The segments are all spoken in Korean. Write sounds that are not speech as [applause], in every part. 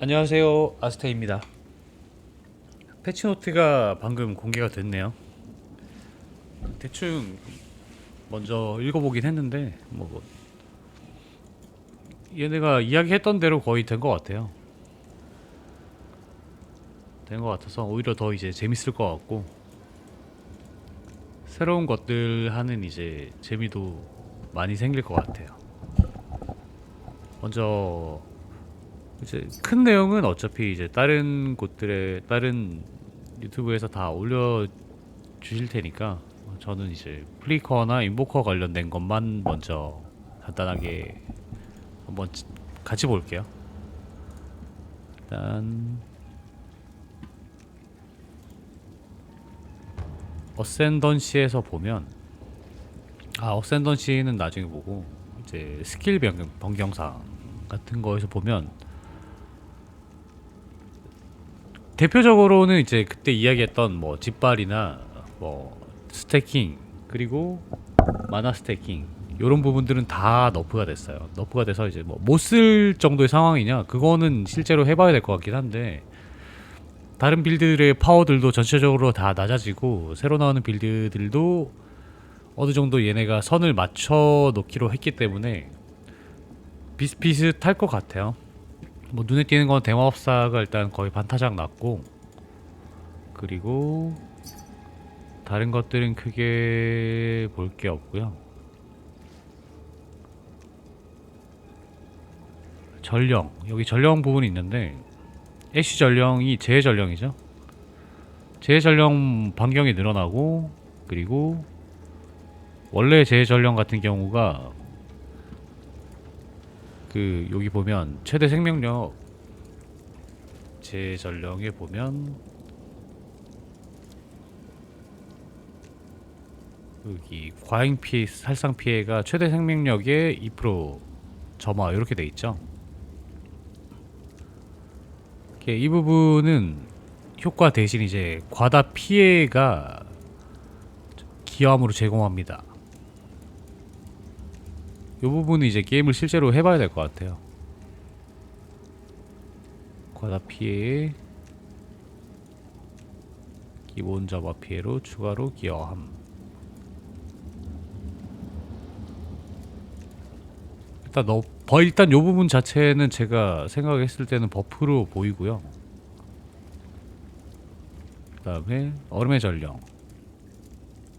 안녕하세요. 아스테입니다. 패치노트가 방금 공개가 됐네요. 대충 먼저 읽어보긴 했는데 뭐 얘네가 이야기했던 대로 거의 된 것 같아요. 된 것 같아서 오히려 더 이제 재밌을 것 같고 새로운 것들 하는 이제 재미도 많이 생길 것 같아요. 먼저 이제 큰 내용은 어차피 이제 다른 곳들에 다른 유튜브에서 다 올려 주실 테니까 저는 이제 플리커나 인보커 관련된 것만 먼저 간단하게 한번 치- 같이 볼게요. 일단 어센던시에서 보면 아 어센던시는 나중에 보고 이제 스킬 변경, 변경사항 같은 거에서 보면 대표적으로는 이제 그때 이야기했던 뭐 집발이나 뭐 스태킹 그리고 마나 스태킹 이런 부분들은 다 너프가 됐어요. 너프가 돼서 이제 뭐 못 쓸 정도의 상황이냐 그거는 실제로 해봐야 될 것 같긴 한데 다른 빌드들의 파워들도 전체적으로 다 낮아지고 새로 나오는 빌드들도 어느 정도 얘네가 선을 맞춰 놓기로 했기 때문에 비슷비슷할 것 같아요. 뭐 눈에 띄는 건 대마법사가 일단 거의 반타작 났고 그리고 다른 것들은 크게 볼 게 없고요. 전령 여기 전령 부분이 있는데 애쉬 전령이 제 전령이죠. 제 전령 반경이 늘어나고 그리고 원래 제 전령 같은 경우가 그 여기 보면 최대 생명력 제 전령에 보면 여기 과잉 피해 살상 피해가 최대 생명력의 2% 점화 이렇게 돼 있죠. 이렇게 이 부분은 효과 대신 이제 과다 피해가 기함으로 제공합니다. 이 부분은 이제 게임을 실제로 해봐야 될 것 같아요. 과다 피해 기본 점화 피해로 추가로 기여함. 일단 너, 버 일단 요 부분 자체는 제가 생각했을 때는 버프로 보이고요. 그 다음에 얼음의 전령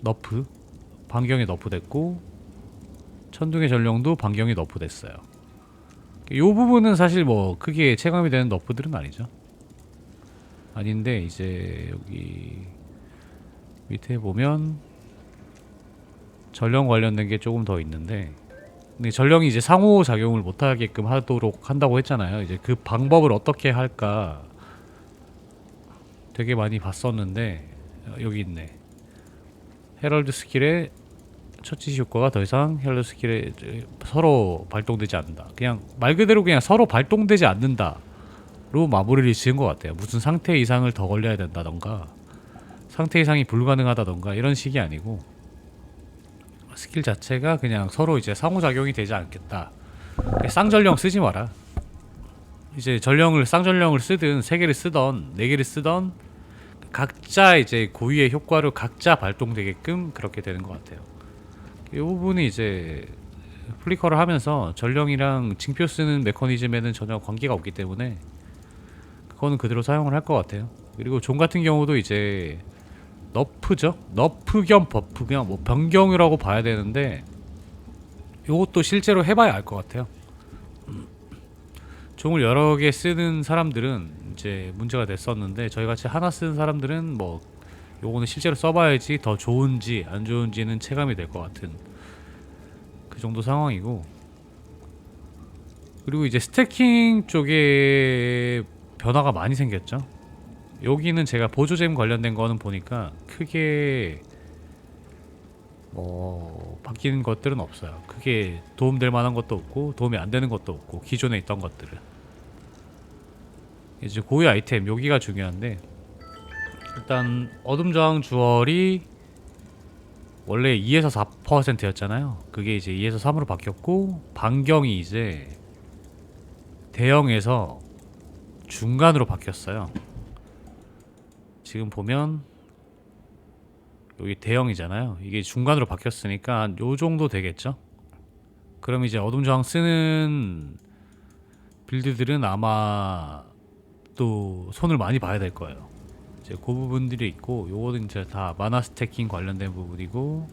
너프 반경에 너프 됐고 천둥의 전령도 반경이 너프됐어요. 이 부분은 사실 뭐 크게 체감이 되는 너프들은 아니죠. 아닌데 이제 여기 밑에 보면 전령 관련된 게 조금 더 있는데 근데 전령이 이제 상호 작용을 못 하게끔 하도록 한다고 했잖아요. 이제 그 방법을 어떻게 할까 되게 많이 봤었는데 어, 여기 있네. 헤럴드 스킬에 처치 효과가 더 이상 헬로 스킬에 서로 발동되지 않는다. 그냥 말 그대로 그냥 서로 발동되지 않는다로 마무리를 지은 것 같아요. 무슨 상태 이상을 더 걸려야 된다던가 상태 이상이 불가능하다던가 이런 식이 아니고 스킬 자체가 그냥 서로 이제 상호작용이 되지 않겠다. 쌍전령 쓰지 마라. 이제 전령을 쌍전령을 쓰든 세 개를 쓰던 네 개를 쓰던 각자 이제 고유의 효과로 각자 발동되게끔 그렇게 되는 것 같아요. 이 부분이 이제 플리커를 하면서 전령이랑 징표 쓰는 메커니즘에는 전혀 관계가 없기 때문에 그거는 그대로 사용을 할 것 같아요. 그리고 존 같은 경우도 이제 너프죠. 너프 겸 버프 그냥 뭐 변경이라고 봐야 되는데 이것도 실제로 해봐야 알 것 같아요. 종을 여러 개 쓰는 사람들은 이제 문제가 됐었는데 저희 같이 하나 쓰는 사람들은 뭐 요거는 실제로 써봐야지 더 좋은지 안 좋은지는 체감이 될 것 같은 그 정도 상황이고 그리고 이제 스태킹 쪽에 변화가 많이 생겼죠. 여기는 제가 보조잼 관련된 거는 보니까 크게 뭐 바뀌는 것들은 없어요. 크게 도움될 만한 것도 없고 도움이 안 되는 것도 없고 기존에 있던 것들은 이제 고유 아이템 여기가 중요한데 일단 어둠 저항 주얼이 원래 2에서 4%였잖아요. 그게 이제 2에서 3으로 바뀌었고 반경이 이제 대형에서 중간으로 바뀌었어요. 지금 보면 여기 대형이잖아요. 이게 중간으로 바뀌었으니까 한 요 정도 되겠죠. 그럼 이제 어둠 저항 쓰는 빌드들은 아마 또 손을 많이 봐야 될 거예요. 이제 그 부분들이 있고 요거는 이제 다 마나 스태킹 관련된 부분이고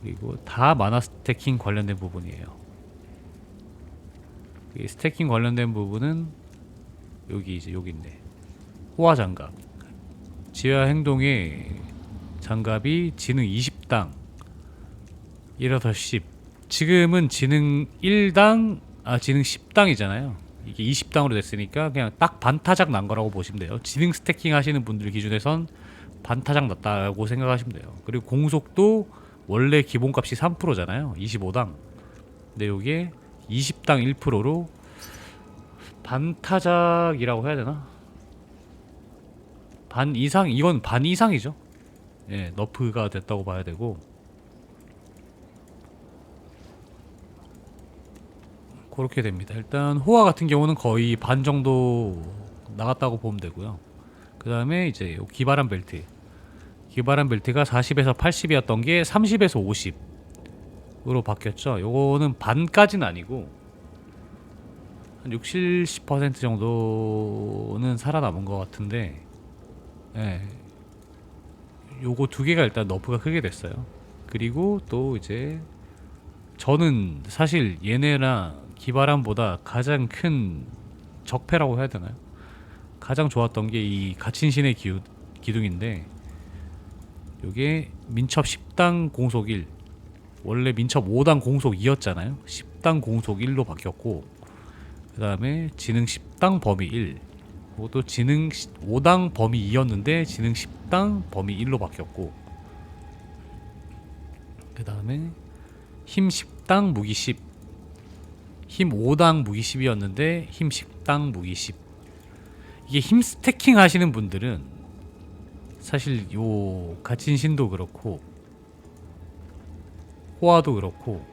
그리고 다 마나 스태킹 관련된 부분이에요. 이 스태킹 관련된 부분은 여기 이제 여기 있네. 호화 장갑. 지하 행동의 장갑이 지능 20당 1에서 10. 지금은 지능 1당 아 지능 10당이잖아요. 이게 20당으로 됐으니까 그냥 딱 반타작 난 거라고 보시면 돼요. 지능 스태킹 하시는 분들 기준에선 반타작 났다고 생각하시면 돼요. 그리고 공속도 원래 기본값이 3%잖아요. 25당. 근데 요게 20당 1%로 반타작이라고 해야 되나? 반 이상 이건 반 이상이죠. 예, 너프가 됐다고 봐야 되고 그렇게 됩니다. 일단 호화 같은 경우는 거의 반 정도 나갔다고 보면 되고요. 그 다음에 이제 요 기바람 벨트 기바람 벨트가 40에서 80이었던 게 30에서 50으로 바뀌었죠. 요거는 반까지는 아니고 한 60, 70% 정도는 살아남은 것 같은데 예. 요거 두 개가 일단 너프가 크게 됐어요. 그리고 또 이제 저는 사실 얘네랑 기바람보다 가장 큰 적폐라고 해야 되나요? 가장 좋았던 게 이 가친신의 기, 기둥인데 요게 민첩 10당 공속 1 원래 민첩 5당 공속 2였잖아요 10당 공속 1로 바뀌었고 그 다음에 지능 10당 범위 1 그것도 지능 5당 범위 2였는데 지능 10당 범위 1로 바뀌었고 그 다음에 힘 10당 무기 10 힘 5당 무기 10이었는데 힘 10당 무기 10 이게 힘 스태킹 하시는 분들은 사실 요 가친신도 그렇고 호화도 그렇고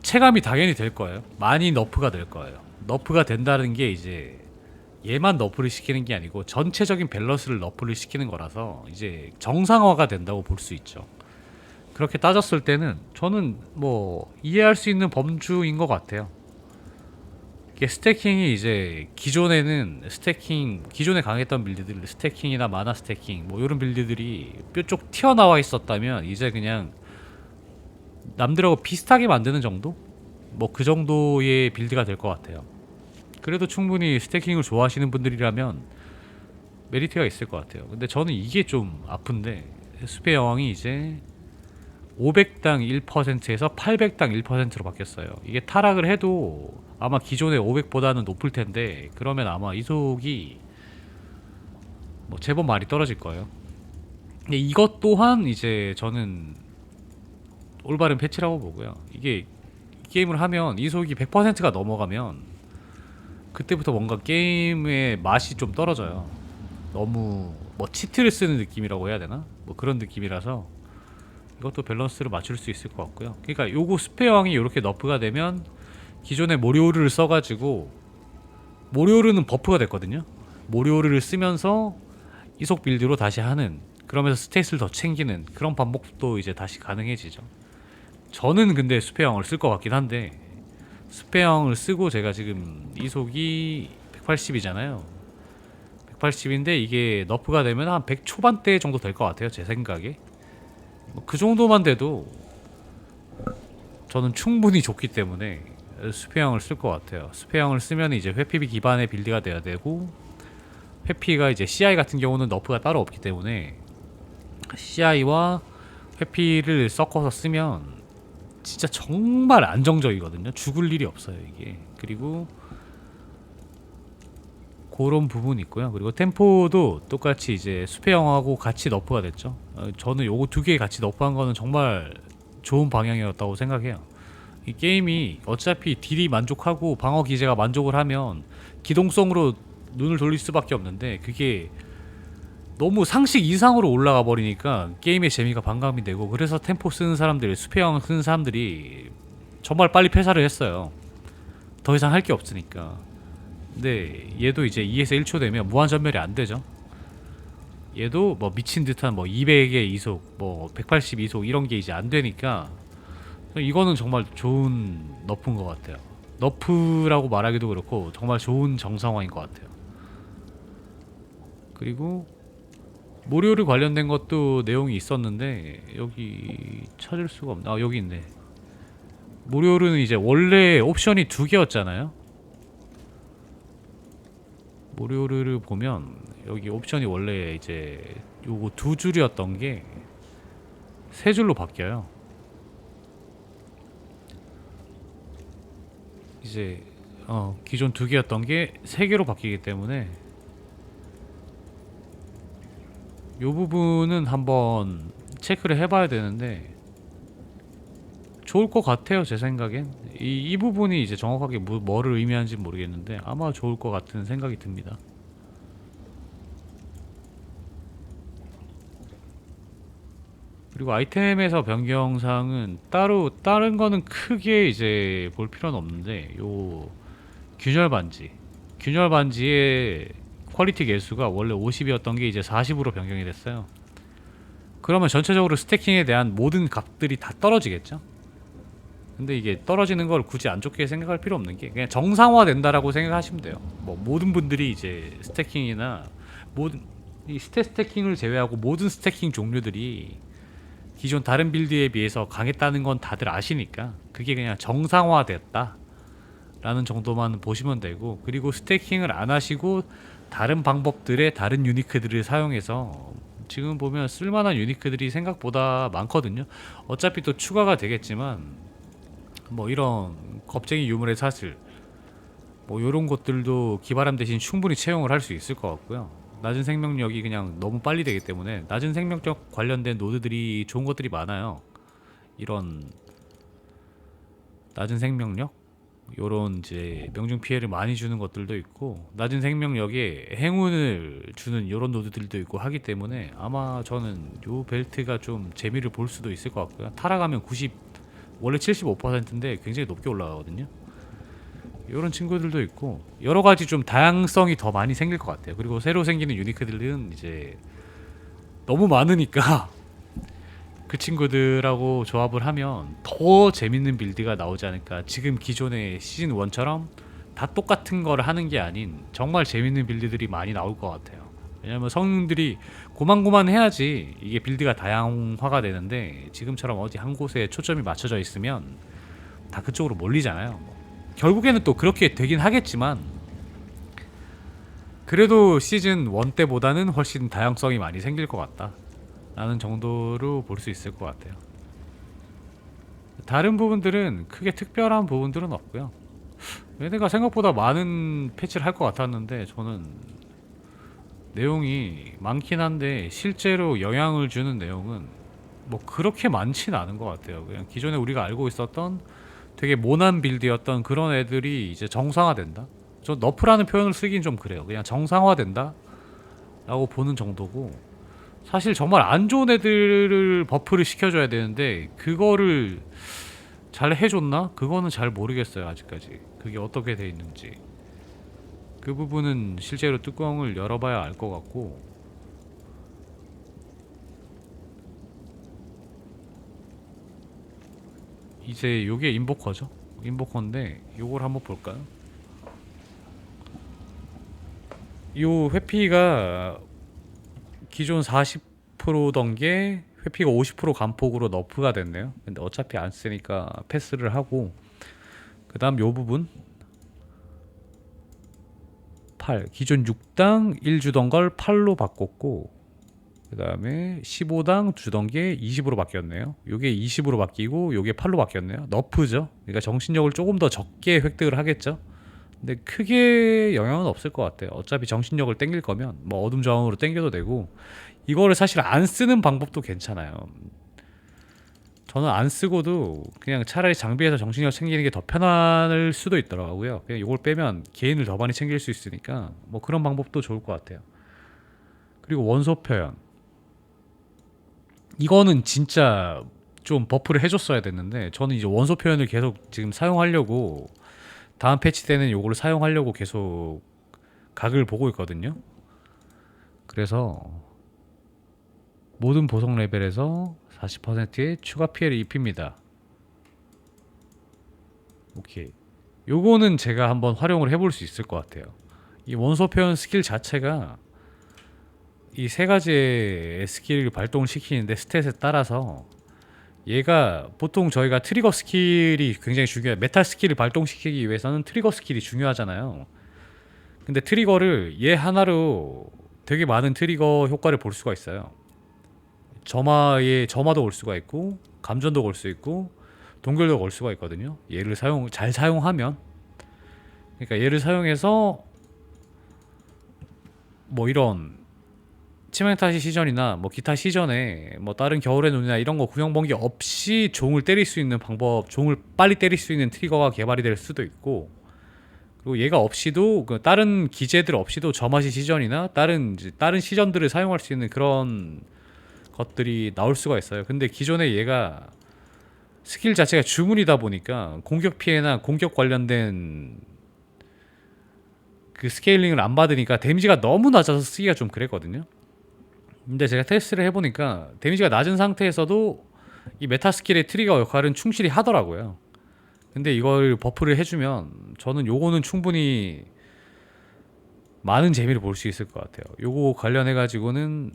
체감이 당연히 될 거예요. 많이 너프가 될 거예요. 너프가 된다는 게 이제 얘만 너프를 시키는 게 아니고 전체적인 밸런스를 너프를 시키는 거라서 이제 정상화가 된다고 볼 수 있죠. 그렇게 따졌을 때는 저는 뭐 이해할 수 있는 범주인 것 같아요. 이게 스태킹이 이제 기존에는 스태킹 기존에 강했던 빌드들 스태킹이나 마나 스태킹 뭐 이런 빌드들이 뾰족 튀어나와 있었다면 이제 그냥 남들하고 비슷하게 만드는 정도? 뭐 그 정도의 빌드가 될 것 같아요. 그래도 충분히 스태킹을 좋아하시는 분들이라면 메리트가 있을 것 같아요. 근데 저는 이게 좀 아픈데 숲의 여왕이 이제 500당 1%에서 800당 1%로 바뀌었어요. 이게 타락을 해도 아마 기존의 500보다는 높을 텐데 그러면 아마 이속이 뭐 제법 많이 떨어질 거예요. 근데 이것 또한 이제 저는 올바른 패치라고 보고요. 이게 이 게임을 하면 이속이 100%가 넘어가면 그때부터 뭔가 게임의 맛이 좀 떨어져요. 너무 뭐 치트를 쓰는 느낌이라고 해야 되나? 뭐 그런 느낌이라서 이것도 밸런스를 맞출 수 있을 것 같고요. 그러니까 요거 스페어왕이 이렇게 너프가 되면 기존의 모리오르를 써가지고 모리오르는 버프가 됐거든요. 모리오르를 쓰면서 이속 빌드로 다시 하는 그러면서 스탯을 더 챙기는 그런 반복도 이제 다시 가능해지죠. 저는 근데 스페어왕을 쓸 것 같긴 한데 스페어왕을 쓰고 제가 지금 이속이 180이잖아요. 180인데 이게 너프가 되면 한 100 초반대 정도 될 것 같아요. 제 생각에. 뭐그 정도만 돼도 저는 충분히 좋기 때문에 스페형을 쓸 것 같아요. 스페형을 쓰면 이제 회피비 기반의 빌드가 돼야 되고 회피가 이제 CI 같은 경우는 너프가 따로 없기 때문에 CI와 회피를 섞어서 쓰면 진짜 정말 안정적이거든요. 죽을 일이 없어요 이게. 그리고 그런 부분이 있고요. 그리고 템포도 똑같이 이제 수페형하고 같이 너프가 됐죠. 어, 저는 요거 두 개 같이 너프한 거는 정말 좋은 방향이었다고 생각해요. 이 게임이 어차피 딜이 만족하고 방어 기제가 만족을 하면 기동성으로 눈을 돌릴 수밖에 없는데 그게 너무 상식 이상으로 올라가 버리니까 게임의 재미가 반감이 되고 그래서 템포 쓰는 사람들, 수페형 쓰는 사람들이 정말 빨리 폐사를 했어요. 더 이상 할 게 없으니까. 근데 얘도 이제 2에서 1초 되면 무한 전멸이 안 되죠. 얘도 뭐 미친 듯한 뭐 200의 이속, 뭐 180 이속 이런 게 이제 안 되니까 이거는 정말 좋은 너프인 것 같아요. 너프라고 말하기도 그렇고 정말 좋은 정상화인 것 같아요. 그리고 모료를 관련된 것도 내용이 있었는데 여기 찾을 수가 없나? 아 여기 있네. 모료는 이제 원래 옵션이 두 개였잖아요. 모료를 보면 여기 옵션이 원래 이제 요거 두 줄이었던 게 세 줄로 바뀌어요. 이제 어 기존 두 개였던 게 세 개로 바뀌기 때문에 요 부분은 한번 체크를 해봐야 되는데 좋을 것 같아요 제 생각엔 이, 이 부분이 이제 정확하게 뭐, 뭐를 의미하는지 모르겠는데 아마 좋을 것 같은 생각이 듭니다 그리고 아이템에서 변경사항은 따로 다른 거는 크게 이제 볼 필요는 없는데 요 균열 반지 균열 반지의 퀄리티 개수가 원래 50이었던 게 이제 40으로 변경이 됐어요. 그러면 전체적으로 스태킹에 대한 모든 값들이 다 떨어지겠죠? 근데 이게 떨어지는 걸 굳이 안 좋게 생각할 필요 없는 게 그냥 정상화 된다라고 생각하시면 돼요. 뭐 모든 분들이 이제 스태킹이나 모든 이 스탯 스태킹을 제외하고 모든 스태킹 종류들이 기존 다른 빌드에 비해서 강했다는 건 다들 아시니까 그게 그냥 정상화됐다 라는 정도만 보시면 되고 그리고 스태킹을 안 하시고 다른 방법들의 다른 유니크들을 사용해서 지금 보면 쓸만한 유니크들이 생각보다 많거든요 어차피 또 추가가 되겠지만 뭐 이런 겁쟁이 유물의 사슬 뭐 이런 것들도 기바람 대신 충분히 채용을 할 수 있을 것 같고요 낮은 생명력이 그냥 너무 빨리 되기 때문에 낮은 생명력 관련된 노드들이 좋은 것들이 많아요. 이런 낮은 생명력 요런 이제 명중 피해를 많이 주는 것들도 있고 낮은 생명력에 행운을 주는 요런 노드들도 있고 하기 때문에 아마 저는 요 벨트가 좀 재미를 볼 수도 있을 것 같고요. 타락하면 90 원래 75%인데 굉장히 높게 올라가거든요. 이런 친구들도 있고 여러 가지 좀 다양성이 더 많이 생길 것 같아요. 그리고 새로 생기는 유니크들은 이제 너무 많으니까 [laughs] 그 친구들하고 조합을 하면 더 재밌는 빌드가 나오지 않을까. 지금 기존의 시즌 1처럼 다 똑같은 걸 하는 게 아닌 정말 재밌는 빌드들이 많이 나올 것 같아요. 왜냐면 성능들이 고만고만 해야지 이게 빌드가 다양화가 되는데 지금처럼 어디 한 곳에 초점이 맞춰져 있으면 다 그쪽으로 몰리잖아요. 결국에는 또 그렇게 되긴 하겠지만 그래도 시즌 1 때보다는 훨씬 다양성이 많이 생길 것 같다 라는 정도로 볼 수 있을 것 같아요 다른 부분들은 크게 특별한 부분들은 없고요 얘네가 생각보다 많은 패치를 할 것 같았는데 저는 내용이 많긴 한데 실제로 영향을 주는 내용은 뭐 그렇게 많진 않은 것 같아요 그냥 기존에 우리가 알고 있었던 되게 모난 빌드였던 그런 애들이 이제 정상화된다. 저 너프라는 표현을 쓰긴 좀 그래요. 그냥 정상화된다. 라고 보는 정도고 사실 정말 안 좋은 애들을 버프를 시켜줘야 되는데 그거를 잘 해줬나? 그거는 잘 모르겠어요 아직까지 그게 어떻게 돼 있는지 그 부분은 실제로 뚜껑을 열어봐야 알 것 같고. 이제 요게 인보커죠? 인보커인데 요걸 한번 볼까요? 요 회피가 기존 40%던 게 회피가 50% 감폭으로 너프가 됐네요. 근데 어차피 안 쓰니까 패스를 하고. 그 다음 요 부분 8 기존 6당 1 주던 걸 8로 바꿨고 그 다음에 15당 주던 게 20으로 바뀌었네요. 요게 20으로 바뀌고 요게 8로 바뀌었네요. 너프죠. 그러니까 정신력을 조금 더 적게 획득을 하겠죠. 근데 크게 영향은 없을 것 같아요. 어차피 정신력을 땡길 거면 뭐 어둠 저항으로 땡겨도 되고 이거를 사실 안 쓰는 방법도 괜찮아요. 저는 안 쓰고도 그냥 차라리 장비에서 정신력 챙기는 게 더 편할 수도 있더라고요. 그냥 이걸 빼면 개인을 더 많이 챙길 수 있으니까 뭐 그런 방법도 좋을 것 같아요. 그리고 원소 표현. 이거는 진짜 좀 버프를 해줬어야 됐는데 저는 이제 원소 표현을 계속 지금 사용하려고 다음 패치 때는 요거를 사용하려고 계속 각을 보고 있거든요. 그래서 모든 보석 레벨에서 40%의 추가 피해를 입힙니다. 오케이. 요거는 제가 한번 활용을 해볼 수 있을 것 같아요. 이 원소 표현 스킬 자체가 이 세 가지의 스킬을 발동을 시키는데 스탯에 따라서 얘가 보통 저희가 트리거 스킬이 굉장히 중요해요. 메탈 스킬을 발동시키기 위해서는 트리거 스킬이 중요하잖아요. 근데 트리거를 얘 하나로 되게 많은 트리거 효과를 볼 수가 있어요. 점화에 점화도 올 수가 있고 감전도 올수 있고 동결도 올 수가 있거든요. 얘를 사용 잘 사용하면 그러니까 얘를 사용해서 뭐 이런 치명타시 시전이나 뭐 기타 시전에 뭐 다른 겨울의 눈이나 이런 거 구형번기 없이 종을 때릴 수 있는 방법, 종을 빨리 때릴 수 있는 트리거가 개발이 될 수도 있고 그리고 얘가 없이도 그 다른 기재들 없이도 점화시 시전이나 다른 다른 시전들을 사용할 수 있는 그런 것들이 나올 수가 있어요. 근데 기존에 얘가 스킬 자체가 주문이다 보니까 공격 피해나 공격 관련된 그 스케일링을 안 받으니까 데미지가 너무 낮아서 쓰기가 좀 그랬거든요. 근데 제가 테스트를 해보니까 데미지가 낮은 상태에서도 이 메타 스킬의 트리거 역할은 충실히 하더라고요. 근데 이걸 버프를 해주면 저는 요거는 충분히 많은 재미를 볼 수 있을 것 같아요. 요거 관련해 가지고는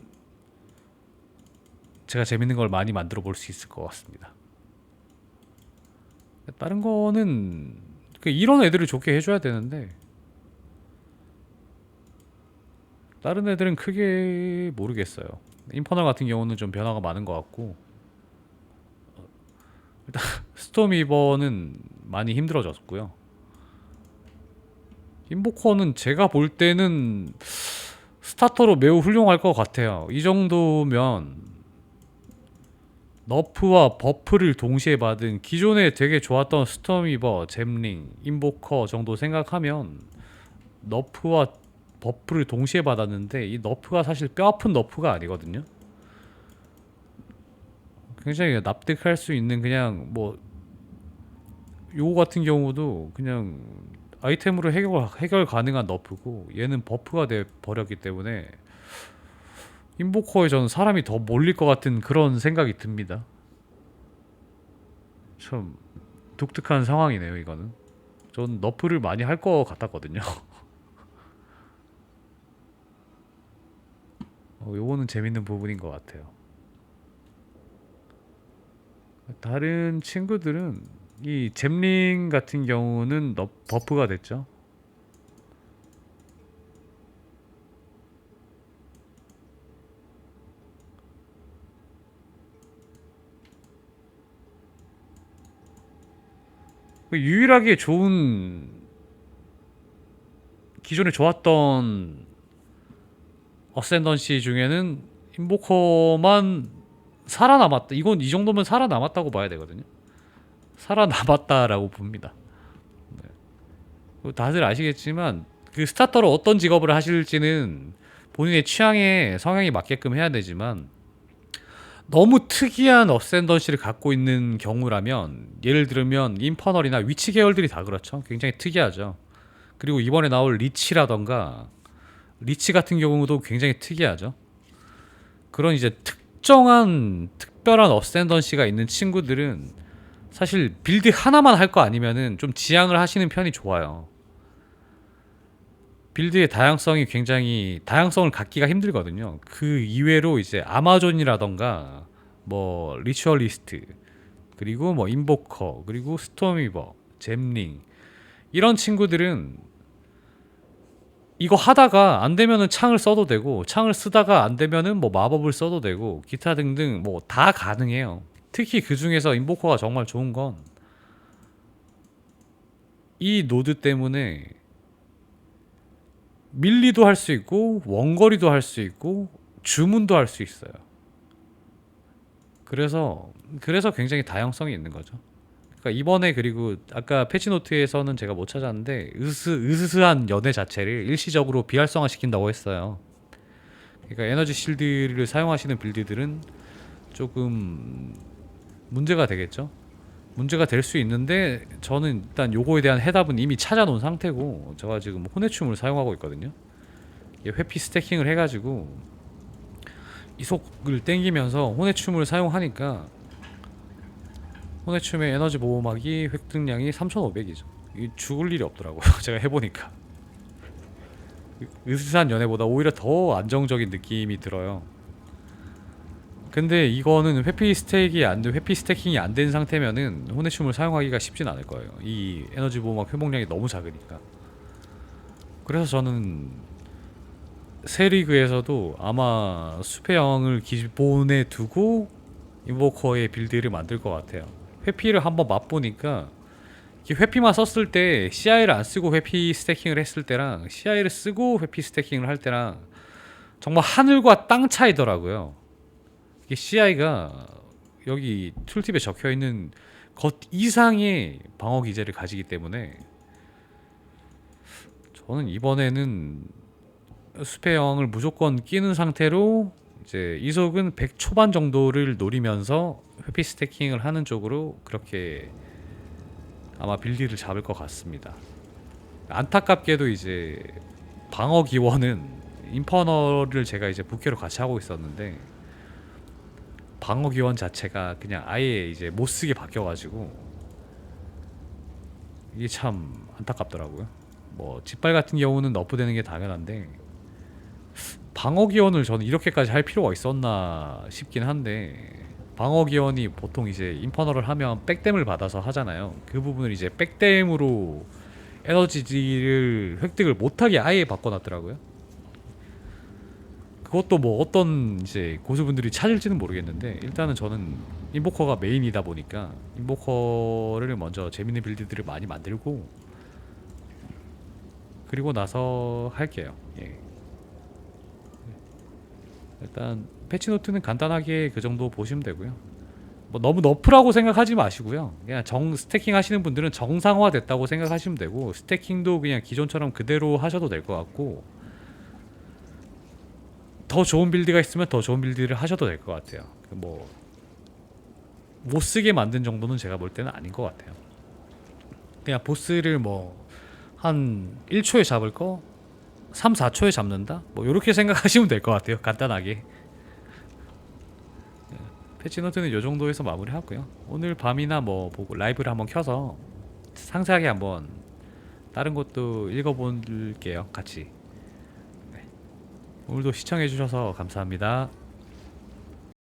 제가 재밌는 걸 많이 만들어 볼 수 있을 것 같습니다. 다른 거는 그 이런 애들을 좋게 해줘야 되는데 다른 애들은 크게 모르겠어요. 인퍼널 같은 경우는 좀 변화가 많은 것 같고 일단 [laughs] 스톰 이버는 많이 힘들어졌고요. 인보커는 제가 볼 때는 스타터로 매우 훌륭할 것 같아요. 이 정도면 너프와 버프를 동시에 받은 기존에 되게 좋았던 스톰이버, 잼링, 인보커 정도 생각하면 너프와 버프를 동시에 받았는데 이 너프가 사실 뼈 아픈 너프가 아니거든요. 굉장히 납득할 수 있는 그냥 뭐 요거 같은 경우도 그냥 아이템으로 해결 해결 가능한 너프고 얘는 버프가 돼 버렸기 때문에 인보커에 저는 사람이 더 몰릴 것 같은 그런 생각이 듭니다. 참 독특한 상황이네요, 이거는. 전 너프를 많이 할 것 같았거든요. [laughs] 어, 요거는 재밌는 부분인 것 같아요. 다른 친구들은 이 잼링 같은 경우는 너, 버프가 됐죠. 유일하게 좋은 기존에 좋았던 어센던시 중에는 인보커만 살아남았다. 이건 이 정도면 살아남았다고 봐야 되거든요. 살아남았다라고 봅니다. 네. 그리고 다들 아시겠지만 그 스타터로 어떤 직업을 하실지는 본인의 취향에 성향이 맞게끔 해야 되지만 너무 특이한 어센던시를 갖고 있는 경우라면 예를 들면 인퍼널이나 위치 계열들이 다 그렇죠. 굉장히 특이하죠. 그리고 이번에 나올 리치라던가 리치 같은 경우도 굉장히 특이하죠. 그런 이제 특정한 특별한 어센던시가 있는 친구들은 사실 빌드 하나만 할 거 아니면은 좀 지향을 하시는 편이 좋아요. 빌드의 다양성이 굉장히 다양성을 갖기가 힘들거든요. 그 이외로 이제 아마존이라던가 뭐 리추얼리스트 그리고 뭐 인보커 그리고 스톰이버 잼링 이런 친구들은 이거 하다가 안 되면은 창을 써도 되고 창을 쓰다가 안 되면은 뭐 마법을 써도 되고 기타 등등 뭐 다 가능해요. 특히 그 중에서 인보커가 정말 좋은 건 이 노드 때문에 밀리도 할 수 있고 원거리도 할 수 있고 주문도 할 수 있어요. 그래서 그래서 굉장히 다양성이 있는 거죠. 그러니까 이번에 그리고 아까 패치노트에서는 제가 못 찾았는데 으스 으스스한 연애 자체를 일시적으로 비활성화 시킨다고 했어요. 그러니까 에너지 실드를 사용하시는 빌드들은 조금 문제가 되겠죠. 문제가 될 수 있는데 저는 일단 요거에 대한 해답은 이미 찾아놓은 상태고 제가 지금 혼내춤을 사용하고 있거든요. 회피 스태킹을 해가지고 이속을 땡기면서 혼내춤을 사용하니까 혼내춤의 에너지 보호막이 획득량이 3,500이죠. 이 죽을 일이 없더라고요. [laughs] 제가 해보니까 으스스한 연애보다 오히려 더 안정적인 느낌이 들어요. 근데 이거는 회피 스택이 안 돼, 회피 스태킹이 안 된 상태면은 혼내춤을 사용하기가 쉽진 않을 거예요. 이 에너지 보호막 회복량이 너무 작으니까. 그래서 저는 새 리그에서도 아마 숲의 영을 기본에 두고 인보커의 빌드를 만들 것 같아요. 회피를 한번 맛보니까 회피만 썼을 때 CI를 안 쓰고 회피 스태킹을 했을 때랑 CI를 쓰고 회피 스태킹을 할 때랑 정말 하늘과 땅 차이더라고요. 이게 CI가 여기 툴팁에 적혀 있는 것 이상의 방어 기제를 가지기 때문에 저는 이번에는 숲의 여왕을 무조건 끼는 상태로 이제 이속은 100 초반 정도를 노리면서 회피 스태킹을 하는 쪽으로 그렇게 아마 빌드를 잡을 것 같습니다. 안타깝게도 이제 방어 기원은 인퍼널을 제가 이제 부캐로 같이 하고 있었는데 방어 기원 자체가 그냥 아예 이제 못 쓰게 바뀌어가지고 이게 참 안타깝더라고요. 뭐 짓발 같은 경우는 너프되는 게 당연한데 방어 기원을 저는 이렇게까지 할 필요가 있었나 싶긴 한데 방어 기원이 보통 이제 인퍼널을 하면 백댐을 받아서 하잖아요. 그 부분을 이제 백댐으로 에너지를 획득을 못하게 아예 바꿔놨더라고요. 그것도 뭐 어떤 이제 고수분들이 찾을지는 모르겠는데 일단은 저는 인보커가 메인이다 보니까 인보커를 먼저 재밌는 빌드들을 많이 만들고 그리고 나서 할게요. 예. 일단 패치노트는 간단하게 그 정도 보시면 되고요. 뭐 너무 너프라고 생각하지 마시고요. 그냥 정 스태킹 하시는 분들은 정상화 됐다고 생각하시면 되고 스태킹도 그냥 기존처럼 그대로 하셔도 될 것 같고 더 좋은 빌드가 있으면 더 좋은 빌드를 하셔도 될 것 같아요. 뭐 못 쓰게 만든 정도는 제가 볼 때는 아닌 것 같아요. 그냥 보스를 뭐 한 1초에 잡을 거 3, 4초에 잡는다? 뭐 이렇게 생각하시면 될 것 같아요. 간단하게. 예, 패치노트는 이 정도에서 마무리하고요. 오늘 밤이나 뭐 보고 라이브를 한번 켜서 상세하게 한번 다른 것도 읽어볼게요. 같이. 네. 오늘도 시청해주셔서 감사합니다.